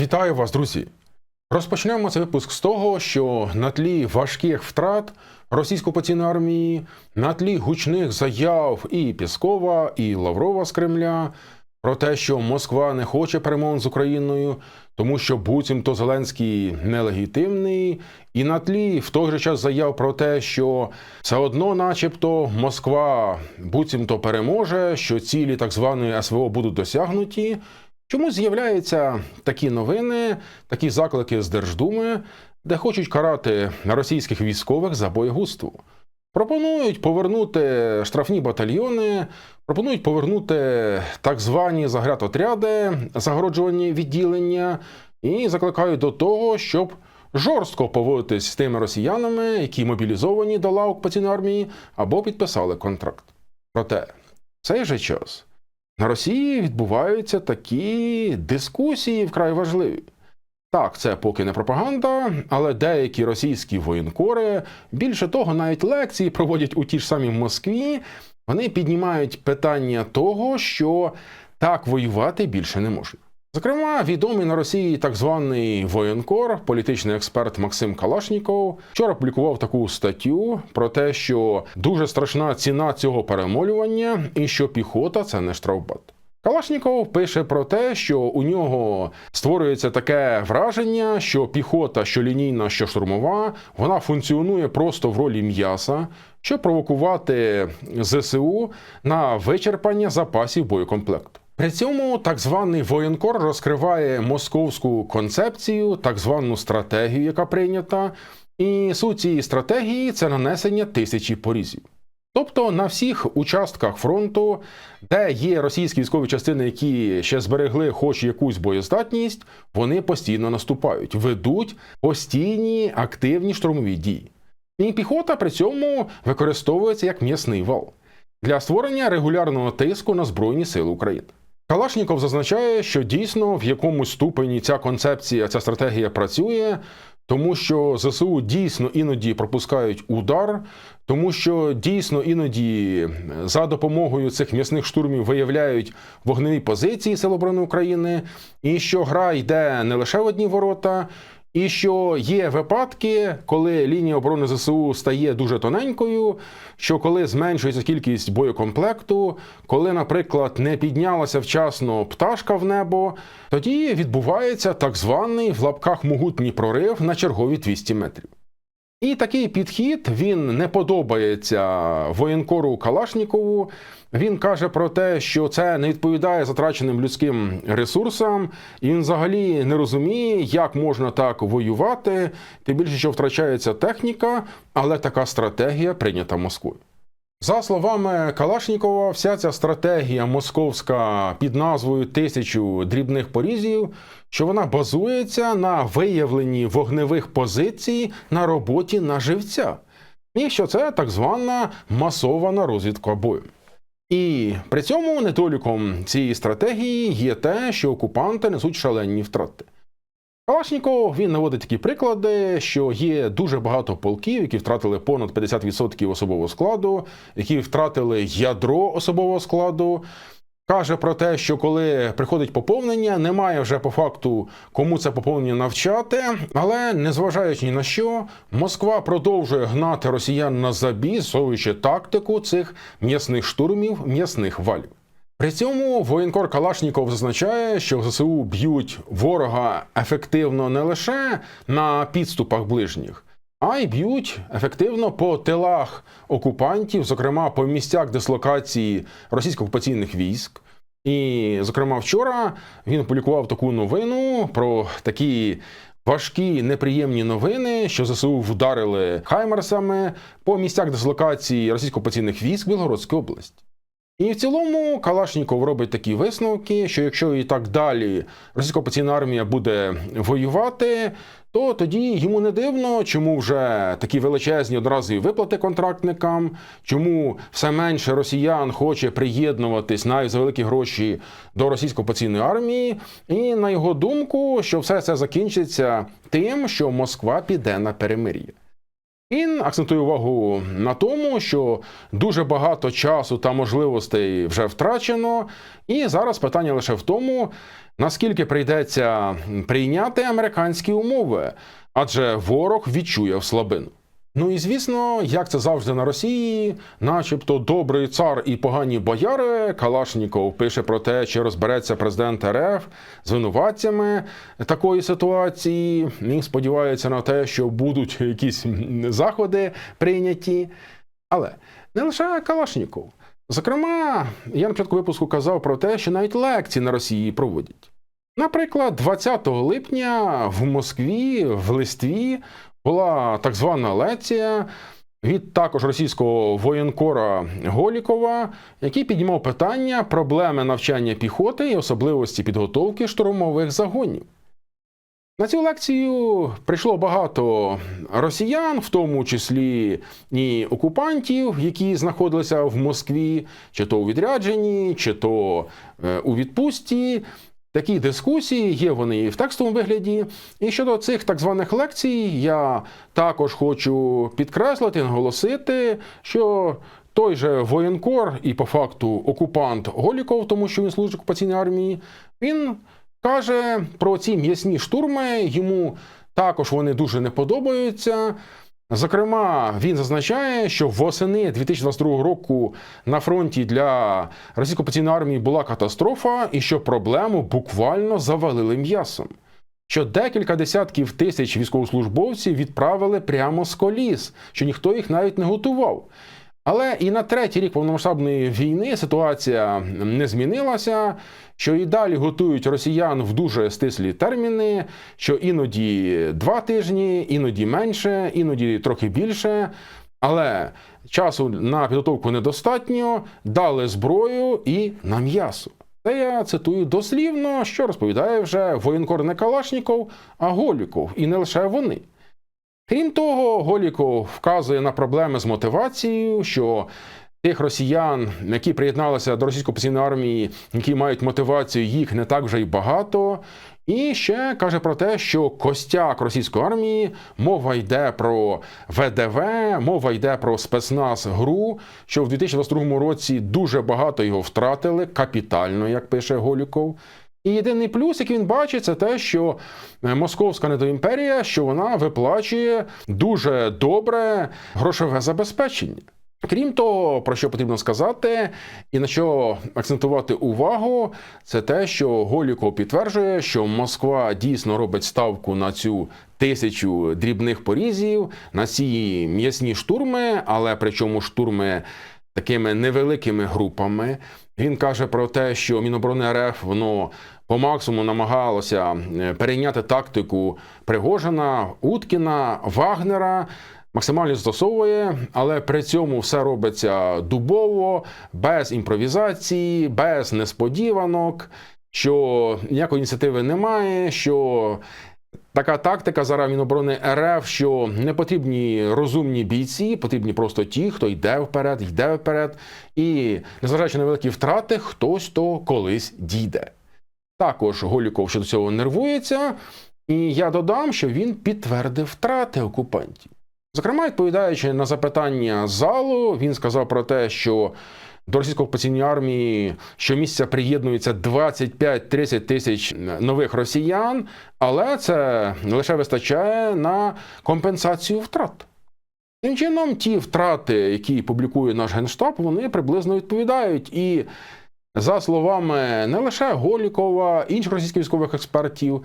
Вітаю вас, друзі! Розпочнемо цей випуск з того, що на тлі важких втрат російсько-окупаційної армії, на тлі гучних заяв і Піскова, і Лаврова з Кремля про те, що Москва не хоче перемовин з Україною, тому що буцімто Зеленський нелегітимний, і на тлі в той же час заяв про те, що все одно, начебто, Москва буцімто переможе, що цілі так званої СВО будуть досягнуті. Чому з'являються такі новини, такі заклики з Держдуми, де хочуть карати російських військових за боєгуство? Пропонують повернути штрафні батальйони, пропонують повернути так звані заградотряди, загороджувані відділення, і закликають до того, щоб жорстко поводитись з тими росіянами, які мобілізовані до лав окупаційної армії або підписали контракт. Проте в цей же час. На Росії відбуваються такі дискусії вкрай важливі. Так, це поки не пропаганда, але деякі російські воєнкори, більше того, навіть лекції проводять у ті ж самі Москві. Вони піднімають питання того, що так воювати більше не можна. Зокрема, відомий на Росії так званий воєнкор, політичний експерт Максим Калашніков, вчора публікував таку статтю про те, що дуже страшна ціна цього перемолювання, і що піхота це не штрафбат. Калашніков пише про те, що у нього створюється таке враження, що піхота, що лінійна, що штурмова, вона функціонує просто в ролі м'яса, щоб провокувати ЗСУ на вичерпання запасів боєкомплекту. При цьому так званий воєнкор розкриває московську концепцію, так звану стратегію, яка прийнята, і суть цієї стратегії це нанесення тисячі порізів. Тобто на всіх участках фронту, де є російські військові частини, які ще зберегли хоч якусь боєздатність, вони постійно наступають, ведуть постійні активні штурмові дії. І піхота при цьому використовується як м'ясний вал для створення регулярного тиску на Збройні Сили України. Калашніков зазначає, що дійсно в якомусь ступені ця концепція, ця стратегія працює, тому що ЗСУ дійсно іноді пропускають удар, тому що дійсно іноді за допомогою цих м'ясних штурмів виявляють вогневі позиції Сил оборони України, і що гра йде не лише в одні ворота. І що є випадки, коли лінія оборони ЗСУ стає дуже тоненькою, що коли зменшується кількість боєкомплекту, коли, наприклад, не піднялася вчасно пташка в небо, тоді відбувається так званий в лапках могутній прорив на чергові 200 метрів. І такий підхід він не подобається воєнкору Калашнікову. Він каже про те, що це не відповідає затраченим людським ресурсам, і він взагалі не розуміє, як можна так воювати, тим більше, що втрачається техніка, але така стратегія прийнята Москвою. За словами Калашнікова, вся ця стратегія московська під назвою Тисячу дрібних порізів, що вона базується на виявленні вогневих позицій на роботі на живця, і що це так звана масована розвідка бою. І при цьому недоліком цієї стратегії є те, що окупанти несуть шалені втрати. Калашніков він наводить такі приклади, що є дуже багато полків, які втратили понад 50% особового складу, які втратили ядро особового складу. Каже про те, що коли приходить поповнення, немає вже по факту кому це поповнення навчати, але незважаючи ні на що, Москва продовжує гнати росіян на забій, совуючи тактику цих м'ясних штурмів, м'ясних валів. При цьому воєнкор Калашніков зазначає, що ЗСУ б'ють ворога ефективно не лише на підступах ближніх, а й б'ють ефективно по тилах окупантів, зокрема по місцях дислокації російсько-окупаційних військ. І, зокрема, вчора він опублікував таку новину про такі. Важкі неприємні новини, що ЗСУ вдарили хаймерсами по місцях дислокації російсько-окупаційних військ в Білгородській області. І в цілому Калашніков робить такі висновки, що якщо і так далі російська окупаційна армія буде воювати, то тоді йому не дивно, чому вже такі величезні одразу виплати контрактникам, чому все менше росіян хоче приєднуватись навіть за великі гроші до російської окупаційної армії. І на його думку, що все це закінчиться тим, що Москва піде на перемир'я. Він акцентує увагу на тому, що дуже багато часу та можливостей вже втрачено, і зараз питання лише в тому, наскільки прийдеться прийняти американські умови, адже ворог відчує в слабину. Ну і звісно, як це завжди на Росії, начебто добрий цар і погані бояри, Калашніков пише про те, чи розбереться президент РФ з винуватцями такої ситуації. Він сподівається на те, що будуть якісь заходи прийняті. Але не лише Калашніков. Зокрема, я на початку випуску казав про те, що навіть лекції на Росії проводять. Наприклад, 20 липня в Москві, в Листві, була так звана лекція від також російського воєнкора Голікова, який піднімав питання проблеми навчання піхоти і особливості підготовки штурмових загонів. На цю лекцію прийшло багато росіян, в тому числі і окупантів, які знаходилися в Москві, чи то у відрядженні, чи то е, у відпустці. Такі дискусії є вони і в текстовому вигляді. І щодо цих так званих лекцій, я також хочу підкреслити, наголосити, що той же воєнкор і по факту окупант Голіков, тому що він служить окупаційній армії, він каже про ці м'ясні штурми. Йому також вони дуже не подобаються. Зокрема, він зазначає, що восени 2022 року на фронті для російської окупаційної армії була катастрофа, і що проблему буквально завалили м'ясом. Що декілька десятків тисяч військовослужбовців відправили прямо з коліс, що ніхто їх навіть не готував. Але і на третій рік повномасштабної війни ситуація не змінилася, що і далі готують росіян в дуже стислі терміни, що іноді два тижні, іноді менше, іноді трохи більше. Але часу на підготовку недостатньо, дали зброю і на м'ясо. Це я цитую дослівно, що розповідає вже воєнкор не Калашніков, а Голіков, і не лише вони. Крім того, Голіков вказує на проблеми з мотивацією, що тих росіян, які приєдналися до російської опозиційної армії, які мають мотивацію, їх не так вже й багато. І ще каже про те, що костяк російської армії мова йде про ВДВ, мова йде про спецназ ГРУ, що в 2022 році дуже багато його втратили, капітально, як пише Голіков. І єдиний плюс, який він бачить, це те, що е, московська недоімперія, що вона виплачує дуже добре грошове забезпечення. Крім того, про що потрібно сказати, і на що акцентувати увагу, це те, що Голіков підтверджує, що Москва дійсно робить ставку на цю тисячу дрібних порізів, на ці м'ясні штурми, але причому штурми такими невеликими групами. Він каже про те, що Міноборони РФ воно по максимуму намагалося е, перейняти тактику Пригожина, Уткіна, Вагнера. Максимально застосовує, але при цьому все робиться дубово, без імпровізації, без несподіванок, що ніякої ініціативи немає. що Така тактика зараз Міноборони РФ, що не потрібні розумні бійці, потрібні просто ті, хто йде вперед, йде вперед, і незважаючи на великі втрати, хтось то колись дійде. Також Голіков щодо цього нервується, і я додам, що він підтвердив втрати окупантів. Зокрема, відповідаючи на запитання залу, він сказав про те, що до російської окупаційної армії щомісяця приєднується 25-30 тисяч нових росіян, але це лише вистачає на компенсацію втрат. Тим чином, ті втрати, які публікує наш генштаб, вони приблизно відповідають. І за словами не лише Голікова, інших російських військових експертів,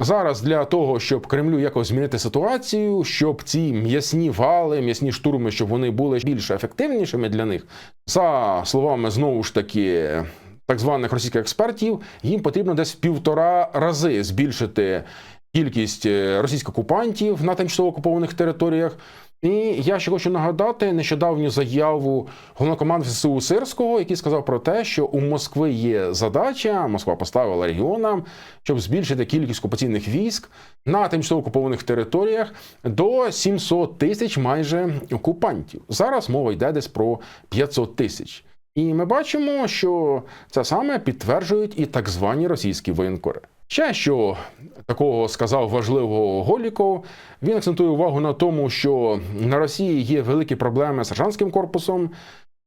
Зараз для того, щоб Кремлю якось змінити ситуацію, щоб ці м'ясні вали, м'ясні штурми, щоб вони були більш ефективнішими для них, за словами знову ж таки так званих російських експертів, їм потрібно десь в півтора рази збільшити кількість е, російських окупантів на тимчасово окупованих територіях. І я ще хочу нагадати нещодавню заяву головнокомандувача СУ Сирського, який сказав про те, що у Москви є задача, Москва поставила регіонам, щоб збільшити кількість окупаційних військ на тимчасово окупованих територіях до 700 тисяч майже окупантів. Зараз мова йде десь про 500 тисяч. І ми бачимо, що це саме підтверджують і так звані російські воєнкори. Ще що такого сказав важливого Голіков, він акцентує увагу на тому, що на Росії є великі проблеми з сержантським корпусом.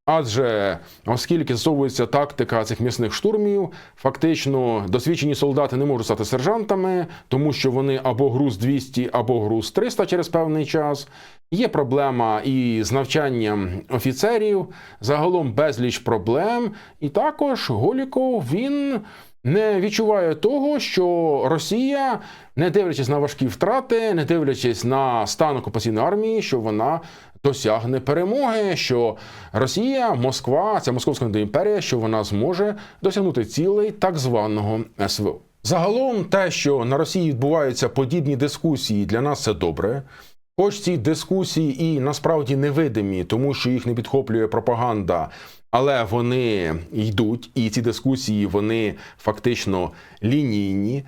Адже оскільки зсовується тактика цих м'ясних штурмів, фактично досвідчені солдати не можуть стати сержантами, тому що вони або груз 200, або груз 300 через певний час. Є проблема і з навчанням офіцерів, загалом безліч проблем. І також Голіков він не відчуває того, що Росія, не дивлячись на важкі втрати, не дивлячись на стан окупаційної армії, що вона досягне перемоги, що Росія, Москва, ця московська імперія, що вона зможе досягнути цілей так званого СВО. Загалом, те, що на Росії відбуваються подібні дискусії, для нас це добре. Хоч ці дискусії і насправді невидимі, тому що їх не підхоплює пропаганда, але вони йдуть, і ці дискусії вони фактично лінійні.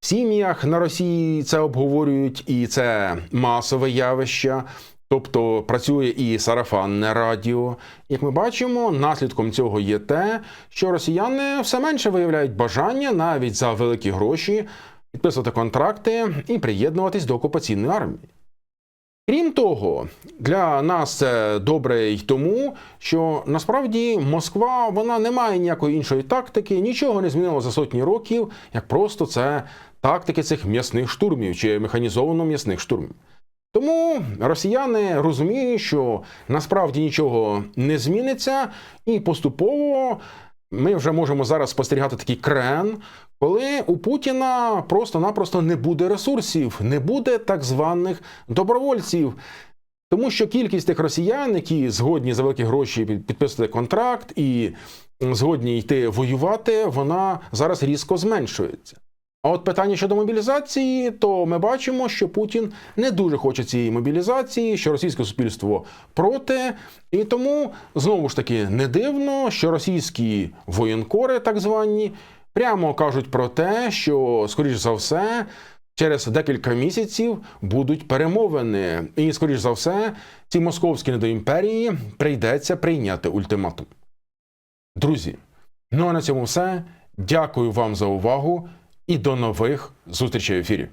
В сім'ях на Росії це обговорюють, і це масове явище. Тобто працює і сарафанне радіо. Як ми бачимо, наслідком цього є те, що росіяни все менше виявляють бажання навіть за великі гроші підписувати контракти і приєднуватись до окупаційної армії. Крім того, для нас це добре й тому, що насправді Москва вона не має ніякої іншої тактики, нічого не змінило за сотні років, як просто це тактики цих м'ясних штурмів чи механізовано м'ясних штурмів. Тому росіяни розуміють, що насправді нічого не зміниться, і поступово ми вже можемо зараз спостерігати такий крен, коли у Путіна просто-напросто не буде ресурсів, не буде так званих добровольців. Тому що кількість тих росіян, які згодні за великі гроші підписувати контракт і згодні йти воювати, вона зараз різко зменшується. А от питання щодо мобілізації, то ми бачимо, що Путін не дуже хоче цієї мобілізації, що російське суспільство проти, і тому знову ж таки не дивно, що російські воєнкори, так звані, прямо кажуть про те, що, скоріш за все, через декілька місяців будуть перемовини, і, скоріш за все, цій московській недоімперії прийдеться прийняти ультиматум. Друзі, ну а на цьому все. Дякую вам за увагу і до нових зустрічей в ефірі.